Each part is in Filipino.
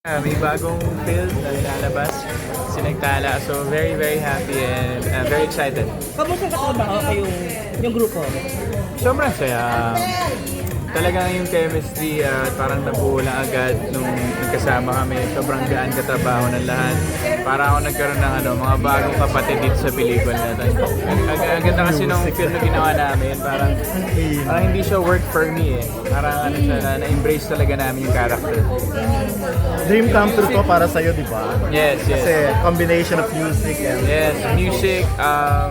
Uh, may bagong film na ilalabas, Sinagtala. So very, very happy and uh, very excited. Kamusta katrabaho kayong yung grupo? Sobrang saya. Talagang yung chemistry at parang nabuo lang agad nung nagkasama kami. Sobrang gaan katrabaho ng lahat. Para ako nagkaroon ng ano, mga bagong kapatid dito sa pelikula na to. Ang ang- ang ganda kasi nung film na ginawa namin. Parang, parang hindi siya work for me eh. Parang ano siya, na, na-embrace talaga namin yung character. Dream come true to para sa'yo, di ba? Yes, yes. Kasi combination of music and Yes, music, um,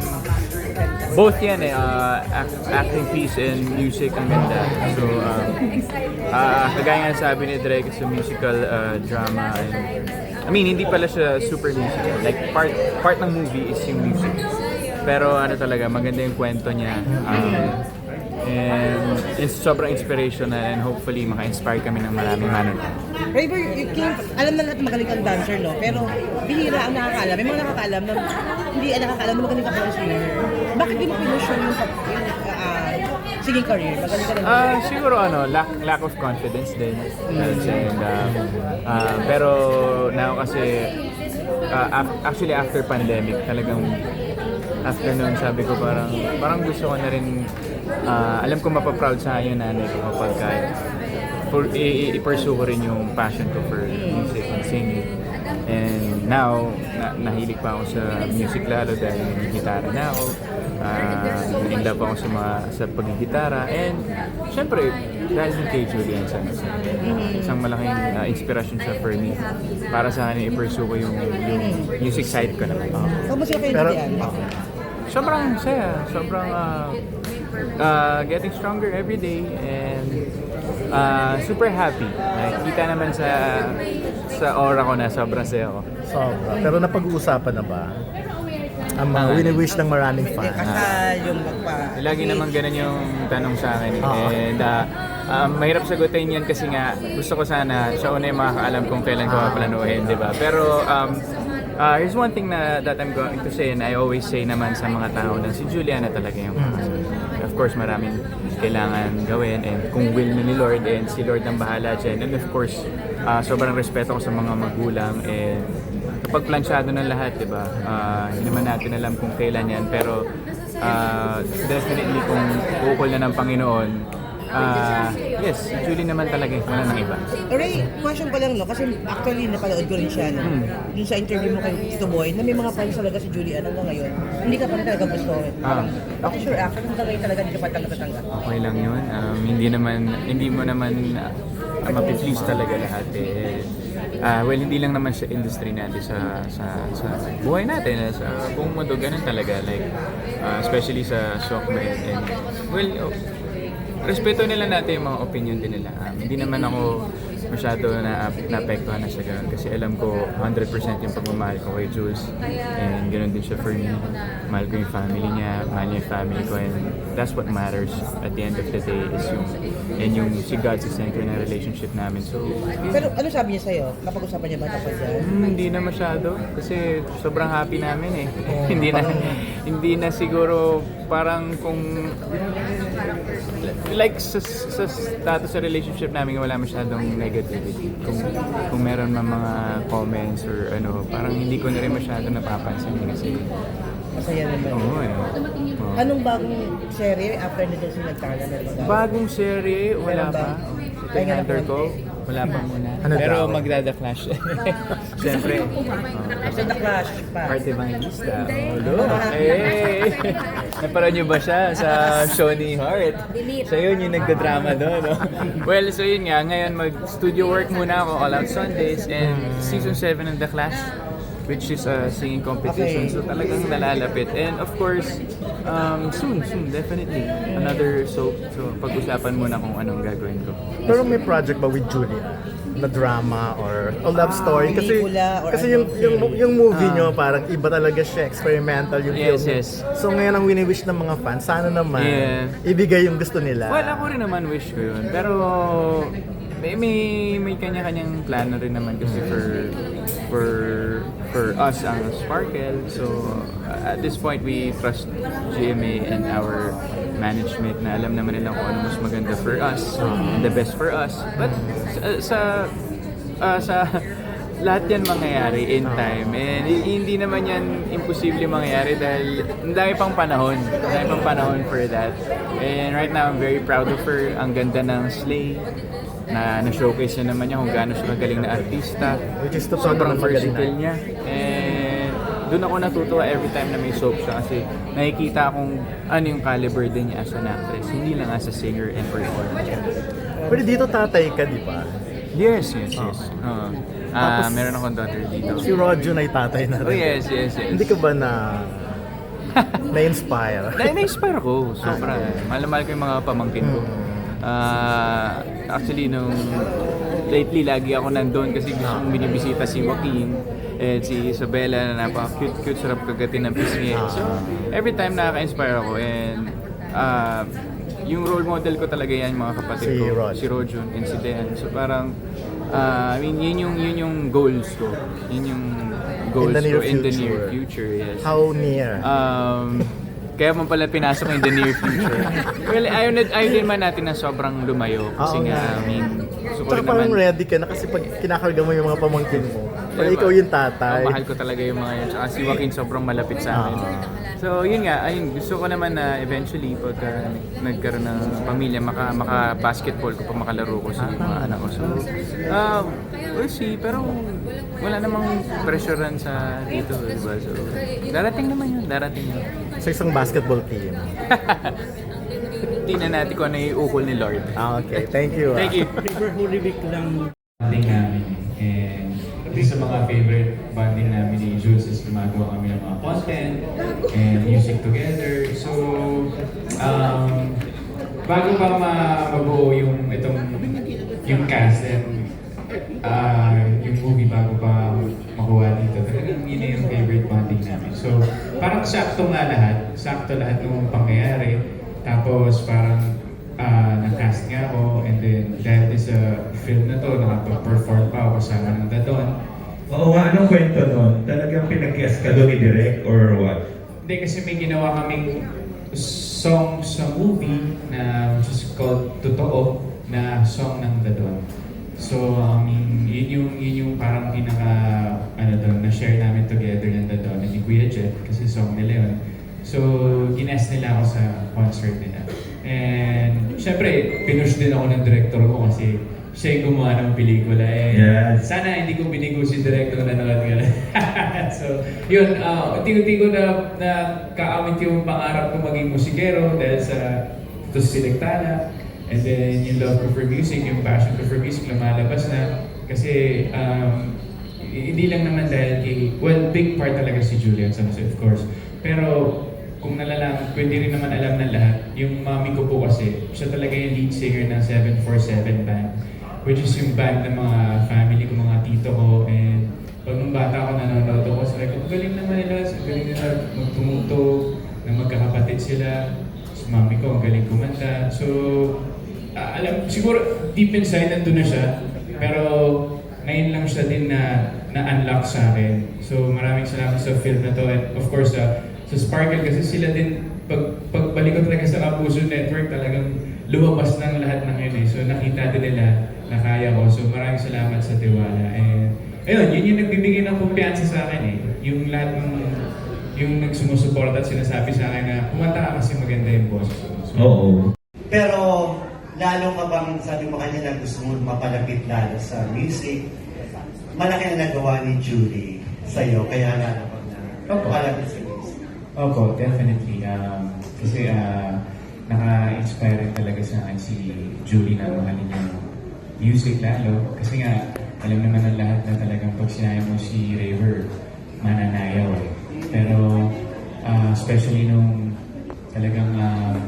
both yan eh, uh, act- acting piece and music ang ganda. So, um, uh, kagaya nga sabi ni Drake, it's a musical uh, drama. And, I mean, hindi pala siya super musical. Like, part part ng movie is yung music. Pero ano talaga, maganda yung kwento niya. Um, and it's sobrang inspirational and hopefully maka-inspire kami ng maraming manonood. Raver, you came, alam na natin magaling kang dancer, no? Pero bihira ang nakakaalam. May mga nakakaalam na hindi ang nakakaalam na magaling ka pala singer. Bakit di mo pinusyon yung, yung ah, singing career? Magaling ka rin. Ah, siguro ano, lack lack of confidence din. Say. And, um, ah, pero now kasi af- actually after pandemic, talagang after nun sabi ko parang parang gusto ko na rin ah, alam ko mapaproud sa akin nanay ko kapag kahit for, i-pursue ko rin yung passion ko for music and singing. And now, na, nahilig pa ako sa music lalo dahil may gitara na ako. Uh, in love ako sa, mga, sa pagigitara. And syempre, dahil din kay Julian Sanz. Isang malaking uh, inspiration siya for me. Para sa akin, i-pursue ko yung, yung music side ko naman. Kamusta kayo pero diyan? Sobrang saya. Sobrang uh, uh, getting stronger every day and uh, super happy. Nakikita naman sa sa aura ko na sobrang saya ko. sobra. Pero napag-uusapan na ba? Ang mga wini-wish ng maraming fan. Kasal, yung magpa... Lagi naman ganun yung tanong sa akin. Oo. And uh, um, mahirap sagutin yan kasi nga gusto ko sana siya una yung makakaalam kung kailan ko paplanuhin, di ba? Pero um, uh, here's one thing na that I'm going to say and I always say naman sa mga tao na si Juliana talaga yung Of course, maraming kailangan gawin and kung will na ni Lord and si Lord ang bahala dyan. And of course, uh, sobrang respeto ko sa mga magulang and kapag plansyado ng lahat, di ba? Ah, hindi naman natin alam kung kailan yan, pero ah, definitely kung ukol na ng Panginoon, ah, yes, si Julie naman talaga, eh, wala nang iba. Ray, question ko lang, no? Kasi actually, napanood ko rin siya, no? Hmm. Yung sa interview mo kay Tito Boy, na may mga fans talaga si Julian hanggang ngayon. Hindi ka pa rin talaga gusto. Ah. Ako sure, actually, hanggang ngayon talaga hindi ka pa tanggap-tanggap. Okay lang yun. Um, hindi naman, hindi mo naman uh, mapiplease talaga lahat eh. Ah, well, hindi lang naman sa industry natin, sa, sa, sa buhay natin, eh, sa buong mundo, ganun talaga. Like, ah, especially sa Shockmed. And, well, oh, respeto nila natin yung mga opinion din nila. Um, hindi naman ako masyado na naapektuhan na sa ganun kasi alam ko 100% yung pagmamahal ko kay Jules and ganun din siya for me. Mahal ko yung family niya, mahal niya yung family ko and that's what matters at the end of the day is yung and yung si God sa center ng relationship namin. So, Pero ano sabi niya sa'yo? Napag-usapan niya ba tapos yan? Hmm, hindi na masyado kasi sobrang happy namin eh. hindi na hindi na siguro parang kung like sa, sa status sa relationship namin wala masyadong negativity. Kung kung meron man mga comments or ano, parang hindi ko na rin masyado napapansin kasi Masaya naman. oo eh. Oo. Anong bagong serye after nito si Nagtala na ba? Bagong serye, wala pa. Ito yung ko. Wala pa muna. Ano Pero daw? magdada flash. Siyempre. After the clash pa. Art Evangelista. Oh, look. Hey! Naparad niyo ba siya sa show ni Heart? Siya yun yung nagda-drama doon. No? well, so yun nga. Ngayon mag-studio work muna ako all out Sundays and season 7 ng The Clash which is a singing competition. Okay. So talagang nalalapit. And of course, um, soon, soon, definitely. Another soap. So pag-usapan muna kung anong gagawin ko. Pero may project ba with Julia? Na drama or a love story? Kasi, or kasi ano? yung, yung, yung movie nyo, parang iba talaga siya, experimental yung Yes, film. yes. So ngayon ang wini-wish ng mga fans, sana naman Yeah. ibigay yung gusto nila. Well, ako rin naman wish ko yun. Pero may may, may kanya-kanyang plano rin naman kasi for for for us ang Sparkle. So uh, at this point we trust GMA and our management na alam naman nila kung ano mas maganda for us and the best for us. But sa, sa ah, sa lahat yan mangyayari in time. And hi- hindi naman yan imposible mangyayari dahil ang dami pang panahon. Ang dami pang panahon for that. And right now, I'm very proud of her. Ang ganda ng Slay na na-showcase niya naman niya kung gaano siya magaling na artista. Which is totoo Sobrang versatile niya. And doon ako natutuwa every time na may soap siya kasi nakikita kung ano yung caliber din niya as an actress. Hindi lang as a singer and performer. Pero dito tatay ka, di ba? Yes, yes, yes. Oo. Ah, Tapos- meron akong daughter dito. Si Rojo na tatay na Oh rin. yes, yes, yes. Hindi ka ba na na-inspire? Na- Na-inspire ako, sobra. Mahal ko yung mga pamangkin ko. Ah, actually, nung lately, lagi ako nandun kasi gusto kong binibisita si Joaquin and si Isabella na napaka-cute-cute, sarap kagatin ng pisngi. So, every time nakaka-inspire ako and ah, yung role model ko talaga yan, mga kapatid Si ko. Rod. Si Rojun and si Dean. So, parang, ah, I mean, yun yung, yun yung goals ko. Yun yung goals the near ko in the near future. future. Yes. How near? Um, kaya mo pala pinasok in the near future. well, ayaw, na, ayaw din man natin na sobrang lumayo. Kasi Oo nga, nga. I mean, gusto ko Tsaka rin parang naman. ready ka na kasi pag kinakarga mo yung mga pamangkin mo, parang Diba? ikaw yung tatay. Oh, mahal ko talaga yung mga yun. Tsaka si Joaquin sobrang malapit sa akin. Ah. So, yun nga. Ayun, gusto ko naman na eventually, pag uh, nagkaroon ng pamilya, maka, maka basketball ko pa makalaro ko sa mga anak ko. So, uh, we'll see. Pero wala namang pressurean sa dito, di ba? So, darating naman yun. Darating yun. Sa isang basketball team. Tingnan natin kung ano yung ukol ni Lord. Ah, okay. Thank you. ah. Thank you. Neighborhood week lang bonding namin isa sa mga favorite bonding namin ni Jules is gumagawa kami ng mga content and music together. So, um, bago pa ma- mabuo yung itong yung cast and uh, yung movie bago pa makuha dito, talagang yun yung favorite bonding namin. So, parang sakto nga lahat. Sakto lahat ng pangyayari. Tapos parang ah na-cast nga ako and then dahil din sa film na to, nakapag-perform pa ako kasama ng Dadon. Oo nga, anong kwento nun? Talagang pinag-guess ka doon ni Direk or what? Hindi kasi may ginawa kaming song sa movie na which is called Totoo na song ng Dadon. So, I mean, yun yung, yun yung parang pinaka, ano doon, na-share namin together ng Dadon and ni Kuya Jet kasi song nila yun. So, gines nila ako sa concert nila. And, syempre, pinush din ako ng director ko kasi siya yung gumawa ng pelikula. Eh, Yes. sana hindi ko binigo si director na nanood ka so, yun, uh, unti-unti ko na, na kaawit yung pangarap ko maging musikero dahil sa ito sa Silectana. And then yung love ko for music, yung passion ko for music lumalabas na. Kasi um, hindi lang naman dahil kay, well, big part talaga si Julian San Jose, of course. Pero kung nalalang, pwede rin naman alam ng lahat, yung mami ko po kasi, siya talaga yung lead singer ng 747 band. Which is yung band ng mga family ko, mga tito ko. And pag nung bata ako, nanonood ako, sabi ko, "Ang galing naman nila, galing nila magtumutog, na magkakapatid sila. Si mami ko, ang galing kumanta. So, ah, alam, siguro deep inside nandun na siya. Pero ngayon lang siya din na na-unlock sa akin. So maraming salamat sa film na to. And of course, sa sa Sparkle kasi sila din, pag, pagbalik ko talaga sa Kapuso Network, talagang lumabas ng lahat ng yun eh. So nakita din nila na kaya ko. So maraming salamat sa tiwala. And ayun, yun yung nagbibigay ng kumpiyansa sa akin eh. Yung lahat ng yung nagsumusuport at sinasabi sa akin na kumanta ka kasi maganda yung boses mo. So, Oo. Pero lalo ka bang sabi mo kanina gusto mo mapalapit lalo sa music, malaki ang nagawa ni Julie sa'yo, kaya lalo ka na Opo. palapit sa music. Opo, definitely. Um, kasi uh, naka-inspire talaga sa akin si Julie na mahalin yung music lalo. Kasi nga, alam naman ng lahat na talagang pag sinabi mo si Raver, mananayaw eh. Pero, uh, especially nung talagang uh,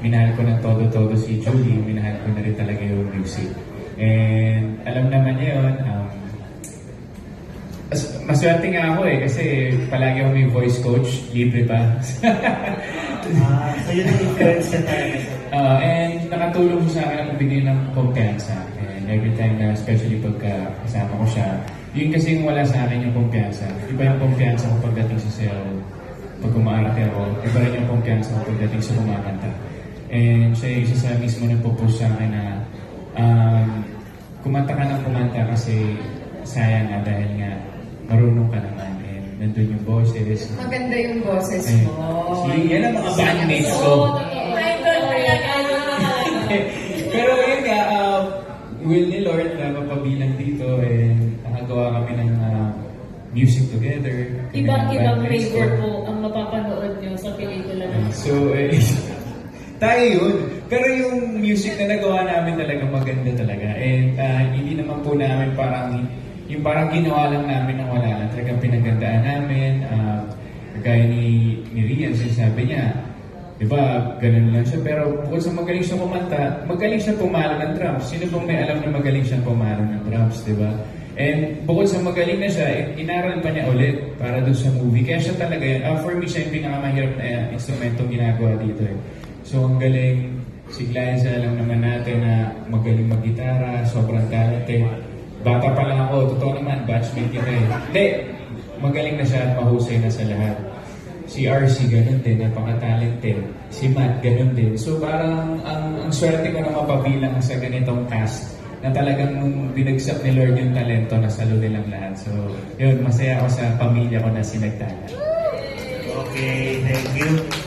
minahal ko ng todo-todo si Julie, minahal ko na rin talaga yung music. And alam naman niya yun, um, maswerte nga ako eh, kasi palagi ako may voice coach, libre pa. Ah, so yun ang influence niya talaga Uh, and nakatulong sa akin ang magbigay ng kumpiyansa. And every time na, especially pagka kasama ko siya, yun kasi yung wala sa akin yung kumpiyansa. Iba yung kumpiyansa ko pagdating sa sayo, pag umaarte ako, iba rin yung kumpiyansa ko pagdating sa kumakanta. And siya yung isa sa mismo nagpo-push sa akin na um, kumanta ka ng kumanta kasi sayang nga dahil nga marunong ka naman and nandun yung boses. Maganda yung boses Ayun. mo. See, yan ang mga bandmates ko. Idol talaga. Pero yun nga, uh, will ni Lord na mapabilang dito and nakagawa kami ng uh, music together. Ibang-ibang flavor po ang mapapanood nyo sa pelikula So, eh, tayo yun. Pero yung music na nagawa namin talaga maganda talaga. And ah, hindi naman po namin parang, yung parang ginawa lang namin ng wala lang. Talagang pinagandaan namin. Uh, kagaya ni, ni Rian, sinasabi niya, di ba, ganun lang siya. Pero bukod sa magaling siya kumanta, magaling siya pumalo ng drums. Sino pong may alam na magaling siya pumalo ng drums, di ba? And bukod sa magaling na siya, eh, inaral pa niya ulit para doon sa movie. Kaya siya talaga yun. Ah, for me, siya yung pinakamahirap na uh, instrumentong ginagawa dito eh. So, ang galing. Si Glyza, alam naman natin na magaling mag-gitara, sobrang talented. Bata pa lang ako, totoo naman, batchmate kita eh. Hindi, magaling na siya at mahusay na sa lahat. Si RC, ganun din, napaka-talented. Si Matt, ganun din. So parang ang, ang swerte ko na mapabilang sa ganitong cast na talagang nung binagsak ni Lord yung talento na salo nilang lahat. So, yun, masaya ako sa pamilya ko na sinagtala. Okay, thank you.